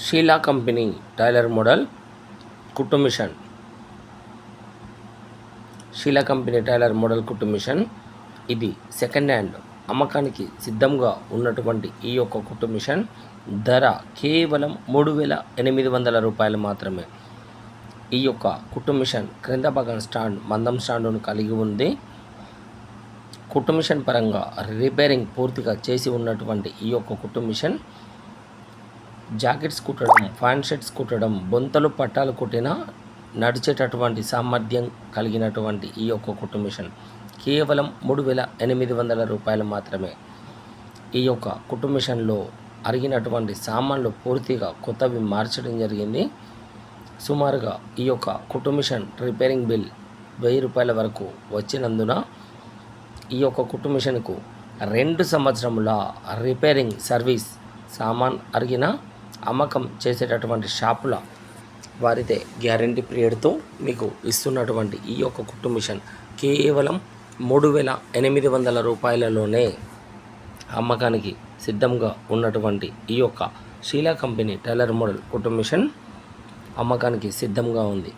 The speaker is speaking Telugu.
షీలా కంపెనీ టైలర్ మోడల్ కుట్టు machine Sheela company tailor model కుట్టు మిషన్ ఇది సెకండ్ హ్యాండ్ అమ్మకానికి సిద్ధంగా ఉన్నటువంటి ఈ యొక్క కుట్టు మిషన్ ధర కేవలం మూడు వేల ఎనిమిది వందల రూపాయలు మాత్రమే. ఈ యొక్క కుట్టు మిషన్ క్రింద భాగం స్టాండ్ మందం స్టాండును కలిగి ఉంది. కుట్టు మిషన్ పరంగా రిపేరింగ్ పూర్తిగా చేసి ఉన్నటువంటి ఈ యొక్క కుట్టు మిషన్ జాకెట్స్ కుట్టడం ఫ్యాంట్ షర్ట్స్ కుట్టడం బొంతలు పట్టాలు కుట్టిన నడిచేటటువంటి సామర్థ్యం కలిగినటువంటి ఈ యొక్క కుట్టు మిషన్ కేవలం మూడు వేల ఎనిమిది వందల రూపాయలు మాత్రమే. ఈ యొక్క కుట్టు మిషన్లో అరిగినటువంటి సామాన్లు పూర్తిగా కొత్తవి మార్చడం జరిగింది. సుమారుగా ఈ యొక్క కుట్టు మిషన్ రిపేరింగ్ బిల్ వెయ్యి రూపాయల వరకు వచ్చినందున ఈ యొక్క కుట్టు మిషన్కు రెండు సంవత్సరముల రిపేరింగ్ సర్వీస్ సామాన్ అరిగిన అమ్మకం చేసేటటువంటి షాపుల వారితే గ్యారంటీ పీరియడ్తో మీకు ఇస్తున్నటువంటి ఈ యొక్క కుట్టు మిషన్ కేవలం మూడు వేల ఎనిమిది వందల రూపాయలలోనే అమ్మకానికి సిద్ధంగా ఉన్నటువంటి ఈ యొక్క షీలా కంపెనీ టైలర్ మోడల్ కుట్టు మిషన్ అమ్మకానికి సిద్ధంగా ఉంది.